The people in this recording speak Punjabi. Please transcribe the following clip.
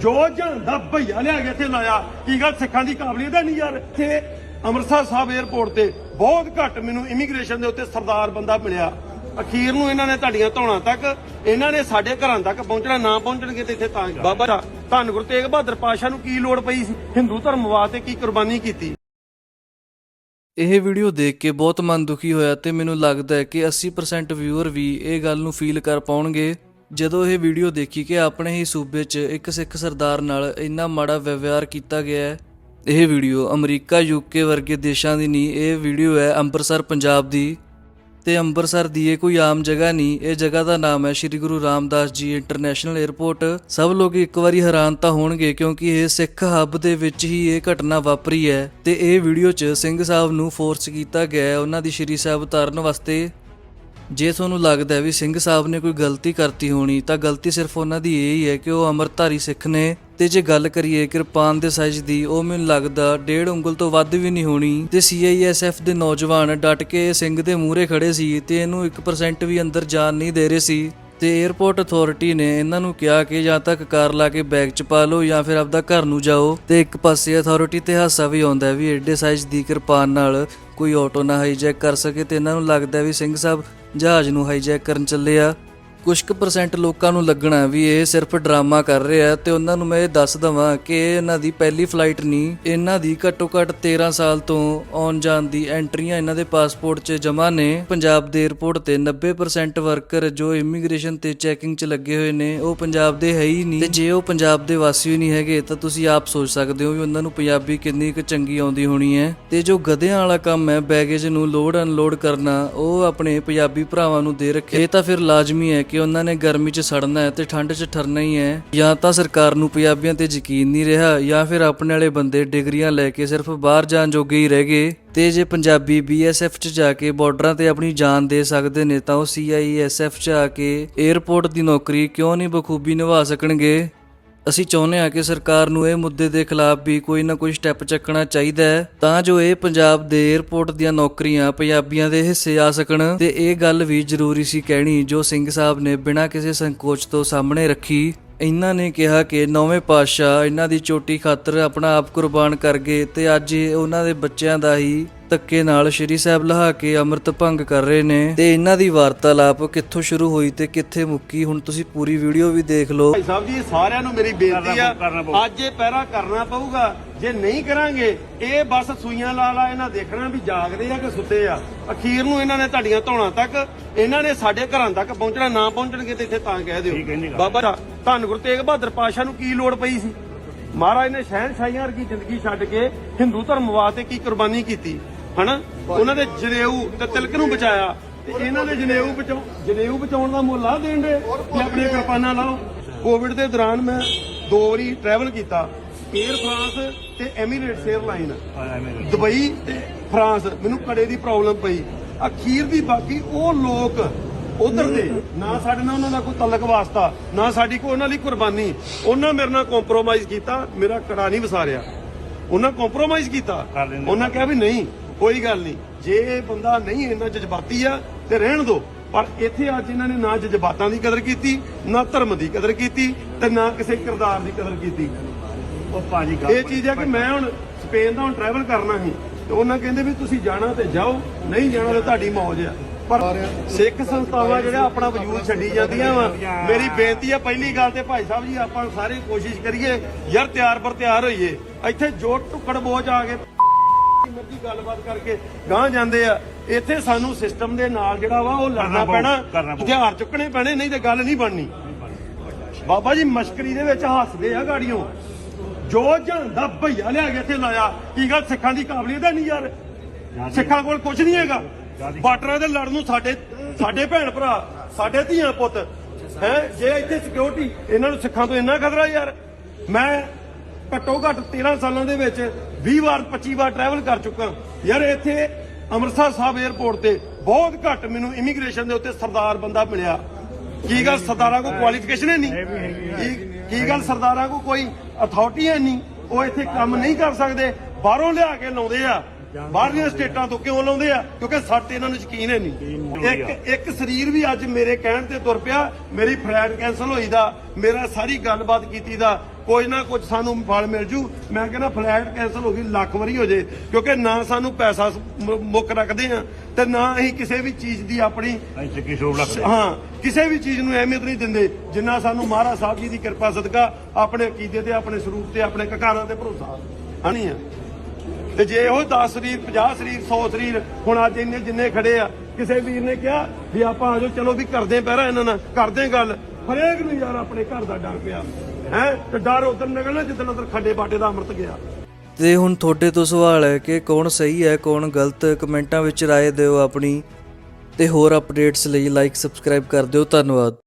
ਜੋ ਜਾਂਦਾ ਭਈਆ ਲਿਆ ਕੇ ਇੱਥੇ ਲਾਇਆ, ਕੀ ਗੱਲ ਸਿੱਖਾਂ ਦੀ ਕਾਬਲੀਅਤ ਹੈ ਨਹੀਂ ਯਾਰ? ਇੱਥੇ ਅੰਮ੍ਰਿਤਸਰ ਸਾਹਿਬ 에ਅਰਪੋਰਟ ਤੇ ਬਹੁਤ ਘੱਟ ਮੈਨੂੰ ਇਮੀਗ੍ਰੇਸ਼ਨ ਦੇ ਉੱਤੇ ਸਰਦਾਰ ਬੰਦਾ ਮਿਲਿਆ। ਅਖੀਰ ਨੂੰ ਇਹਨਾਂ ਨੇ ਤੁਹਾਡੀਆਂ ਧੌਣਾ ਤੱਕ, ਇਹਨਾਂ ਨੇ ਸਾਡੇ ਘਰਾਂ ਤੱਕ ਪਹੁੰਚਣਾ, ਨਾ ਪਹੁੰਚਣਗੇ ਤੇ ਇੱਥੇ ਤਾਂ ਬਾਬਾ ਧੰਨ ਗੁਰੂ ਤੇਗ ਬਹਾਦਰ ਪਾਸ਼ਾ ਨੂੰ ਕੀ ਲੋੜ ਪਈ ਸੀ? ਹਿੰਦੂ ਧਰਮ ਵਾਸਤੇ ਕੀ ਕੁਰਬਾਨੀ ਕੀਤੀ? ਇਹ ਵੀਡੀਓ ਦੇਖ ਕੇ ਬਹੁਤ ਮਨ ਦੁਖੀ ਹੋਇਆ ਤੇ ਮੈਨੂੰ ਲੱਗਦਾ ਹੈ ਕਿ 80% ਵਿਊਅਰ ਵੀ ਇਹ ਗੱਲ ਨੂੰ ਫੀਲ ਕਰ ਪਾਉਣਗੇ। ਜਦੋਂ ਇਹ ਵੀਡੀਓ ਦੇਖੀ ਕਿ ਆਪਣੇ ਹੀ ਸੂਬੇ 'ਚ ਇੱਕ ਸਿੱਖ ਸਰਦਾਰ ਨਾਲ ਇੰਨਾ ਮਾੜਾ ਵਿਵਹਾਰ ਕੀਤਾ ਗਿਆ ਹੈ, ਇਹ ਵੀਡੀਓ ਅਮਰੀਕਾ ਯੂਕੇ ਵਰਗੇ ਦੇਸ਼ਾਂ ਦੀ ਨਹੀਂ, ਇਹ ਵੀਡੀਓ ਹੈ ਅੰਮ੍ਰਿਤਸਰ, ਪੰਜਾਬ ਦੀ। ਤੇ ਅੰਮ੍ਰਿਤਸਰ ਦੀ ਇਹ ਕੋਈ ਆਮ ਜਗ੍ਹਾ ਨਹੀਂ, ਇਹ ਜਗ੍ਹਾ ਦਾ ਨਾਮ ਹੈ ਸ੍ਰੀ ਗੁਰੂ ਰਾਮਦਾਸ ਜੀ ਇੰਟਰਨੈਸ਼ਨਲ 에ਅਰਪੋਰਟ ਸਭ ਲੋਕ ਇੱਕ ਵਾਰੀ ਹੈਰਾਨ ਤਾਂ ਹੋਣਗੇ ਕਿਉਂਕਿ ਇਹ ਸਿੱਖ ਹੱਬ ਦੇ ਵਿੱਚ ਹੀ ਇਹ ਘਟਨਾ ਵਾਪਰੀ ਹੈ। ਤੇ ਇਹ ਵੀਡੀਓ 'ਚ ਸਿੰਘ ਸਾਹਿਬ ਨੂੰ ਫੋਰਸ ਕੀਤਾ ਗਿਆ ਹੈ, ਉਹਨਾਂ ਦੀ ਸ਼੍ਰੀ ਸਾਹਿਬ ਉਤਾਰਨ ਵਾਸਤੇ। ਜੇ ਤੁਹਾਨੂੰ ਲੱਗਦਾ ਹੈ ਵੀ ਸਿੰਘ ਸਾਹਿਬ ਨੇ ਕੋਈ ਗਲਤੀ ਕਰਤੀ ਹੋਣੀ, ਤਾਂ ਗਲਤੀ ਸਿਰਫ ਉਹਨਾਂ ਦੀ ਇਹ ਹੀ ਹੈ ਕਿ ਉਹ ਅਮਰਧਾਰੀ ਸਿੱਖ ਨੇ। ਤੇ ਜੇ ਗੱਲ ਕਰੀਏ ਕਿਰਪਾਨ ਦੇ ਸਾਈਜ਼ ਦੀ, ਉਹ ਮੈਨੂੰ ਲੱਗਦਾ ਡੇਢ ਉਂਗਲ ਤੋਂ ਵੱਧ ਵੀ ਨਹੀਂ ਹੋਣੀ। ਤੇ ਸੀਆਈਐਸਐਫ ਦੇ ਨੌਜਵਾਨ ਡਟ ਕੇ ਸਿੰਘ ਦੇ ਮੂਹਰੇ ਖੜੇ ਸੀ ਤੇ ਇਹਨੂੰ 1% ਵੀ ਅੰਦਰ ਜਾਣ ਨਹੀਂ ਦੇ ਰਹੇ ਸੀ। ਤੇ 에ਅਰਪੋਰਟ ਅਥਾਰਟੀ ਨੇ ਇਹਨਾਂ ਨੂੰ ਕਿਹਾ ਕਿ ਜਾਂ ਤੱਕ ਕਾਰ ਲਾ ਕੇ ਬੈਗ ਚ ਪਾ ਲਓ ਜਾਂ ਫਿਰ ਆਪਦਾ ਘਰ ਨੂੰ ਜਾਓ। ਤੇ ਇੱਕ ਪਾਸੇ ਅਥਾਰਟੀ ਤੇ ਹਾਸਾ ਵੀ ਆਉਂਦਾ ਵੀ ਐਡੇ ਸਾਈਜ਼ ਦੀ ਕਿਰਪਾਨ ਨਾਲ ਕੋਈ ਆਟੋ ਨਾ ਹਾਈਜੈਕ ਕਰ ਸਕੇ ਤੇ ਇਹਨਾਂ ਨੂੰ ਲੱਗਦਾ ਵੀ ਸਿੰਘ ਸਾਹਿਬ ਜਹਾਜ਼ ਨੂੰ ਹਾਈਜੈਕ ਕਰਨ ਚੱਲੇ ਆ। ਕੁਝ ਕੁ ਪਰਸੈਂਟ ਲੋਕਾਂ ਨੂੰ ਲੱਗਣਾ ਵੀ ਇਹ ਸਿਰਫ ਡਰਾਮਾ ਕਰ ਰਿਹਾ ਤੇ ਉਹਨਾਂ ਨੂੰ ਮੈਂ ਇਹ ਦੱਸ ਦਵਾਂ ਕਿ ਇਹਨਾਂ ਦੀ ਪਹਿਲੀ ਫਲਾਈਟ ਨਹੀਂ, ਇਹਨਾਂ ਦੀ ਘੱਟੋ ਘੱਟ 13 ਸਾਲ ਤੋਂ ਆਉਣ ਜਾਣ ਦੀ ਐਂਟਰੀਆਂ ਇਹਨਾਂ ਦੇ ਪਾਸਪੋਰਟ 'ਚ ਜਮ੍ਹਾਂ ਨੇ। ਪੰਜਾਬ ਦੇ 에ਅਰਪੋਰਟ ਤੇ 90% ਵਰਕਰ ਜੋ ਇਮੀਗ੍ਰੇਸ਼ਨ ਤੇ ਚੈਕਿੰਗ 'ਚ ਲੱਗੇ ਹੋਏ ਨੇ, ਉਹ ਪੰਜਾਬ ਦੇ ਹੈ ਹੀ ਨਹੀਂ। ਤੇ ਜੇ ਉਹ ਪੰਜਾਬ ਦੇ ਵਾਸੀ ਹੀ ਨਹੀਂ ਹੈਗੇ, ਤਾਂ ਤੁਸੀਂ ਆਪ ਸੋਚ ਸਕਦੇ ਹੋ ਵੀ ਉਹਨਾਂ ਨੂੰ ਪੰਜਾਬੀ ਕਿੰਨੀ ਕੁ ਚੰਗੀ ਆਉਂਦੀ ਹੋਣੀ ਹੈ। ਤੇ ਜੋ ਗਧਿਆਂ ਵਾਲਾ ਕੰਮ ਹੈ ਬੈਗੇਜ ਨੂੰ ਲੋਡ ਅਨਲੋਡ ਕਰਨਾ, ਉਹ ਆਪਣੇ ਪੰਜਾਬੀ ਭਰਾਵਾਂ ਨੂੰ ਦੇ ਰੱਖੇ। ਇਹ ਤਾਂ ਫਿਰ ਲਾਜ਼ਮੀ ਹੈ ਕਿ ਉਹਨਾਂ ਨੇ ਗਰਮੀ 'ਚ ਸੜਨਾ ਹੈ ਤੇ ਠੰਡ 'ਚ ਠਰਨਾ ਹੀ ਹੈ। ਜਾਂ ਤਾਂ ਸਰਕਾਰ ਨੂੰ ਪੰਜਾਬੀਆਂ ਤੇ ਯਕੀਨ ਨਹੀਂ ਰਿਹਾ, ਜਾਂ ਫਿਰ ਆਪਣੇ ਵਾਲੇ ਬੰਦੇ ਡਿਗਰੀਆਂ ਲੈ ਕੇ ਸਿਰਫ ਬਾਹਰ ਜਾਣ ਜੋਗੇ ਹੀ ਰਹਿ ਗਏ। ਤੇ ਜੇ ਪੰਜਾਬੀ ਬੀਐਸਐਫ 'ਚ ਜਾ ਕੇ ਬਾਰਡਰਾਂ ਤੇ ਆਪਣੀ ਜਾਨ ਦੇ ਸਕਦੇ ਨੇ, ਤਾਂ ਉਹ ਸੀਆਈਐਸਐਫ 'ਚ ਆ ਕੇ 에ਅਰਪੋਰਟ ਦੀ ਨੌਕਰੀ ਕਿਉਂ ਨਹੀਂ ਬਖੂਬੀ ਨਿਭਾ ਸਕਣਗੇ? ਅਸੀਂ ਚਾਹੁੰਦੇ ਹਾਂ ਕਿ ਸਰਕਾਰ ਨੂੰ ਇਹ ਮੁੱਦੇ ਦੇ ਖਿਲਾਫ ਵੀ ਕੋਈ ਨਾ ਕੋਈ ਸਟੈਪ ਚੱਕਣਾ ਚਾਹੀਦਾ ਹੈ, ਤਾਂ ਜੋ ਇਹ ਪੰਜਾਬ ਦੇ 에ਅਰਪੋਰਟ ਦੀਆਂ ਨੌਕਰੀਆਂ ਪੰਜਾਬੀਆਂ ਦੇ ਹਿੱਸੇ ਆ ਸਕਣ। ਤੇ ਇਹ ਗੱਲ ਵੀ ਜ਼ਰੂਰੀ ਸੀ ਕਹਿਣੀ ਜੋ ਸਿੰਘ ਸਾਹਿਬ ਨੇ ਬਿਨਾਂ ਕਿਸੇ ਸੰਕੋਚ ਤੋਂ ਸਾਹਮਣੇ ਰੱਖੀ। ਇਹਨਾਂ ਨੇ ਕਿਹਾ ਕਿ ਨੌਵੇਂ ਪਾਤਸ਼ਾਹ ਇਹਨਾਂ ਦੀ ਚੋਟੀ ਖਾਤਰ ਆਪਣਾ ਆਪ ਕੁਰਬਾਨ ਕਰ ਗਏ ਤੇ ਅੱਜ ਉਹਨਾਂ ਦੇ ਬੱਚਿਆਂ ਦਾ ਹੀ ਧੱਕੇ ਨਾਲ ਸ਼੍ਰੀ ਸਾਹਿਬ ਲਹਾ ਕੇ ਅੰਮ੍ਰਿਤ ਭੰਗ ਕਰ ਰਹੇ ਨੇ ਤੇ ਇਹਨਾਂ ਦੀ ਵਾਰਤਾਲਾਪ ਕਿੱਥੋਂ ਸ਼ੁਰੂ ਹੋਈ ਤੇ ਕਿੱਥੇ ਮੁੱਕੀ? ਹੁਣ ਤੁਸੀਂ ਪੂਰੀ ਵੀਡੀਓ ਵੀ ਦੇਖ ਲਓ। ਭਾਈ ਸਾਹਿਬ ਜੀ ਸਾਰਿਆਂ ਨੂੰ ਮੇਰੀ ਬੇਨਤੀ ਆ ਅੱਜ ਇਹ ਪਹਿਰਾ ਕਰਨਾ ਪਊਗਾ। ਜੇ ਨਹੀਂ ਕਰਾਂਗੇ ਇਹ ਬਸ ਸੂਈਆਂ ਲਾ ਲਾ ਇਹਨਾਂ ਦੇਖਣਾ ਵੀ ਜਾਗਦੇ ਆ ਕਿ ਸੁੱਤੇ ਆ। ਅਖੀਰ ਨੂੰ ਇਹਨਾਂ ਨੇ ਤੁਹਾਡੀਆਂ ਧੌਣਾ ਤੱਕ ਇਹਨਾਂ ਨੇ ਸਾਡੇ ਘਰਾਂ ਤੱਕ ਪਹੁੰਚਣਾ ਨਾ ਪਹੁੰਚਣਗੇ ਤੇ ਇੱਥੇ ਤਾਂ ਕਹਿ ਦਿਓ। ਬਾਬਾ ਧੰਨ ਗੁਰੂ ਤੇਗ ਬਹਾਦਰ ਪਾਸ਼ਾ ਨੂੰ ਕੀ ਲੋੜ ਪਈ ਸੀ? ਮਹਾਰਾਜ ਨੇ ਸ਼ਹਿਨਸ਼ਾਹੀਆਂ ਵਰਗੀ ਜ਼ਿੰਦਗੀ ਛੱਡ ਕੇ ਹਿੰਦੂ ਧਰਮ ਵਾਸਤੇ ਕੀ ਕੁਰਬਾਨੀ ਕੀਤੀ? ਹਨਾ? ਉਹਨਾਂ ਦੇ ਜਨੇਊ ਤੇ ਤਿਲਕ ਨੂੰ ਬਚਾਇਆ। ਤੇ ਇਹਨਾਂ ਦੇ ਜਨੇਊ ਬਚਾਉ ਜਨੇਊ ਬਚਾਉਣ ਦਾ ਮੁੱਲ ਆ ਦੇਣ ਦੇ। ਤੇ ਆਪਣੇ ਕਿਰਪਾਨਾਂ ਲਾਓ। ਕੋਵਿਡ ਦੇ ਦੌਰਾਨ ਮੈਂ ਦੋ ਵਾਰੀ ਟਰੈਵਲ ਕੀਤਾ। 에ਅਰ ਫਰਾਂਸ ਤੇ ਐਮੀਰੇਟਸ 에ਅਰਲਾਈਨ ਦੁਬਈ ਤੇ ਫਰਾਂਸ ਮੈਨੂੰ ਕੜੇ ਦੀ ਪ੍ਰੋਬਲਮ ਪਈ। ਅਖੀਰ ਦੀ ਬਾਕੀ ਉਹ ਲੋਕ ਉਧਰ ਦੇ ਨਾ ਸਾਡੇ ਨਾਲ ਉਹਨਾਂ ਦਾ ਕੋਈ ਤਲਕ ਵਾਸਤਾ ਨਾ ਸਾਡੀ ਕੋਈ ਉਹਨਾਂ ਲਈ ਕੁਰਬਾਨੀ। ਉਹਨਾਂ ਮੇਰੇ ਨਾਲ ਕੰਪਰੋਮਾਈਜ਼ ਕੀਤਾ। ਮੇਰਾ ਕੜਾ ਨਹੀਂ ਵਸਾਰਿਆ। ਉਹਨਾਂ ਕੰਪਰੋਮਾਈਜ਼ ਕੀਤਾ। ਉਹਨਾਂ ਕਿਹਾ ਵੀ ਨਹੀਂ ਕੋਈ ਗੱਲ ਨਹੀਂ। ਜੇ ਇਹ ਬੰਦਾ ਨਹੀਂ ਇੰਨਾ ਜਜ਼ਬਾਤੀ ਆ ਤੇ ਰਹਿਣ ਦਿਓ ਪਰ ਇੱਥੇ ਅੱਜ ਇਹਨਾਂ ਨੇ ਨਾ ਜਜ਼ਬਾਤਾਂ ਦੀ ਕਦਰ ਕੀਤੀ ਨਾ ਧਰਮ ਦੀ ਕਦਰ ਕੀਤੀ ਤੇ ਨਾ ਕਿਸੇ ਕਿਰਦਾਰ ਦੀ ਕਦਰ ਕੀਤੀ। ਉਹ ਭਾਜੀ ਇਹ ਚੀਜ਼ ਹੈ ਕਿ ਮੈਂ ਹੁਣ ਸਪੇਨ ਦਾ ਹੁਣ ਟਰੈਵਲ ਕਰਨਾ ਸੀ ਤੇ ਉਹਨਾਂ ਕਹਿੰਦੇ ਵੀ ਤੁਸੀਂ ਜਾਣਾ ਤੇ ਜਾਓ ਨਹੀਂ ਜਾਣਾ ਤੇ ਤੁਹਾਡੀ ਮੌਜ ਆ। ਪਰ ਸਿੱਖ ਸੰਸਥਾਵਾਂ ਜਿਹੜਾ ਆਪਣਾ ਵਜੂਦ ਛੱਡੀ ਜਾਂਦੀਆਂ ਵਾ ਮੇਰੀ ਬੇਨਤੀ ਆ ਪਹਿਲੀ ਗੱਲ ਤੇ ਭਾਈ ਸਾਹਿਬ ਜੀ ਆਪਾਂ ਸਾਰੇ ਕੋਸ਼ਿਸ਼ ਕਰੀਏ ਯਾਰ ਤਿਆਰ ਪਰ ਤਿਆਰ ਹੋਈਏ। ਇੱਥੇ ਜੋ ਟੁੱਕੜ ਬੋਝ ਆ ਗਏ ਮਰਜ਼ੀ ਗੱਲਬਾਤ ਕਰਕੇ ਗਾਂ ਜਾਂਦੇ ਆ। ਇੱਥੇ ਸਾਨੂੰ ਸਿਸਟਮ ਦੇ ਨਾਲ ਜਿਹੜਾ ਵਾ ਉਹ ਲੜਨਾ ਪੈਣਾ। ਹਥਿਆਰ ਚੁੱਕਣੇ ਪੈਣੇ ਨਹੀਂ ਤੇ ਗੱਲ ਨਹੀਂ ਬਣਨੀ। ਬਾਬਾ ਜੀ ਮਸ਼ਕਰੀ ਦੇ ਵਿੱਚ ਹੱਸਦੇ ਆ ਗਾੜੀਆਂ ਜੋ ਜਾਂਦਾ ਭਈਆ ਲਿਆ ਕੇ ਇੱਥੇ ਲਾਇਆ ਕੀ ਗੱਲ ਸਿੱਖਾਂ ਦੀ ਕਾਬਲੀਅਤ ਹੈ ਨਹੀਂ ਯਾਰ? ਸਿੱਖਾਂ ਕੋਲ ਕੁਝ ਨਹੀਂ ਹੈਗਾ। ਬਾਰਡਰਾਂ ਦੇ ਲੜਨ ਨੂੰ ਸਾਡੇ ਸਾਡੇ ਭੈਣ ਭਰਾ ਸਾਡੇ ਧੀਆਂ ਪੁੱਤ ਹੈ? ਜੇ ਇੱਥੇ ਸਿਕਿਉਰਿਟੀ ਇਹਨਾਂ ਨੂੰ ਸਿੱਖਾਂ ਤੋਂ ਇੰਨਾ ਖਤਰਾ ਯਾਰ। ਮੈਂ ਘੱਟੋ ਘੱਟ 13 ਸਾਲਾਂ ਦੇ ਵਿੱਚ 20 ਵਾਰ 25 ਵਾਰ ਟਰੈਵਲ ਕਰ ਚੁੱਕਾ। ਯਾਰ ਇੱਥੇ ਅੰਮ੍ਰਿਤਸਰ ਸਾਹਿਬ 에ਅਰਪੋਰਟ ਤੇ ਬਹੁਤ ਘੱਟ ਮੈਨੂੰ ਇਮੀਗ੍ਰੇਸ਼ਨ ਦੇ ਉੱਤੇ ਸਰਦਾਰ ਬੰਦਾ ਮਿਲਿਆ। ਕੀ ਗੱਲ ਸਰਦਾਰਾਂ ਕੋ ਕੁਆਲੀਫਿਕੇਸ਼ਨ ਹੈ ਨਹੀਂ? ਕੀ ਕੀ ਗੱਲ ਸਰਦਾਰਾਂ ਕੋ ਕੋਈ ਅਥਾਰਟੀ ਹੈ ਨਹੀਂ? ਉਹ ਇੱਥੇ ਕੰਮ ਨਹੀਂ ਕਰ ਸਕਦੇ। ਬਾਹਰੋਂ ਲਿਆ ਕੇ ਲਾਉਂਦੇ ਆ। ਬਾਹਰਲੀਆਂ ਸਟੇਟਾਂ ਤੋਂ ਕਿਉਂ ਲਾਉਂਦੇ ਆ? ਕਿਉਂਕਿ ਸਾਡੇ ਇਹਨਾਂ ਨੂੰ ਯਕੀਨ ਹੈ ਨਹੀਂ। ਇੱਕ ਇੱਕ ਸਰੀਰ ਵੀ ਅੱਜ ਮੇਰੇ ਕਹਿਣ ਤੇ ਤੁਰ ਪਿਆ। ਮੇਰੀ ਫਲਾਈਟ ਕੈਨਸਲ ਹੋਈ ਦਾ। ਮੇਰਾ ਸਾਰੀ ਗੱਲਬਾਤ ਕੀਤੀ ਦਾ। ਕੁਝ ਨਾ ਕੁਝ ਸਾਨੂੰ ਫਲ ਮਿਲ ਜੂ। ਮੈਂ ਕਹਿੰਦਾ ਫਲੈਟ ਕੈਂਸਲ ਹੋ ਗਈ ਲੱਖ ਵਾਰੀ ਹੋ ਜੇ ਕਿਉਂਕਿ ਨਾ ਸਾਨੂੰ ਪੈਸਾ ਮੁੱਕ ਰੱਖਦੇ ਆ ਤੇ ਨਾ ਅਸੀਂ ਕਿਸੇ ਵੀ ਚੀਜ਼ ਦੀ ਆਪਣੀ ਸ਼ੋਭ ਹਾਂ ਕਿਸੇ ਵੀ ਚੀਜ਼ ਨੂੰ ਅਹਿਮੀਅਤ ਨਹੀਂ ਦਿੰਦੇ ਜਿੰਨਾ ਸਾਨੂੰ ਮਹਾਰਾਜ ਸਾਹਿਬ ਜੀ ਦੀ ਕਿਰਪਾ ਸਦਕਾ ਆਪਣੇ ਅਕੀਦੇ ਤੇ ਆਪਣੇ ਸਰੂਪ ਤੇ ਆਪਣੇ ਕਕਾਰਾਂ ਤੇ ਭਰੋਸਾ ਹਣੀ ਆ। ਤੇ ਜੇ ਉਹ 10 ਸਰੀਰ 50 ਸਰੀਰ 100 ਸਰੀਰ ਹੁਣ ਅੱਜ ਇੰਨੇ ਜਿੰਨੇ ਖੜੇ ਆ ਕਿਸੇ ਵੀਰ ਨੇ ਕਿਹਾ ਵੀ ਆਪਾਂ ਆਜੋ ਚਲੋ ਵੀ ਕਰਦੇ ਪਹਿਰਾ ਇਹਨਾਂ ਨਾਲ ਕਰਦੇ ਗੱਲ। ਹਰੇਕ ਨੂੰ ਯਾਰ ਆਪਣੇ ਘਰ ਦਾ ਡਰ ਪਿਆ। ਹੈ ਤੇ ਡਰ ਉਧਰ ਨਿਕਲਣਾ ਜਿੱਦਣ ਉਧਰ ਖੱਡੇ ਬਾਟੇ ਦਾ ਅੰਮ੍ਰਿਤ ਗਿਆ। ਤੇ ਹੁਣ ਤੁਹਾਡੇ ਤੋਂ ਸਵਾਲ ਹੈ ਕਿ ਕੌਣ ਸਹੀ ਹੈ, ਕੌਣ ਗਲਤ, ਕਮੈਂਟਾਂ ਵਿੱਚ ਰਾਏ ਦਿਓ ਆਪਣੀ ਤੇ ਹੋਰ ਅਪਡੇਟਸ ਲਈ ਲਾਈਕ ਸਬਸਕ੍ਰਾਈਬ ਕਰ ਦਿਓ, ਧੰਨਵਾਦ।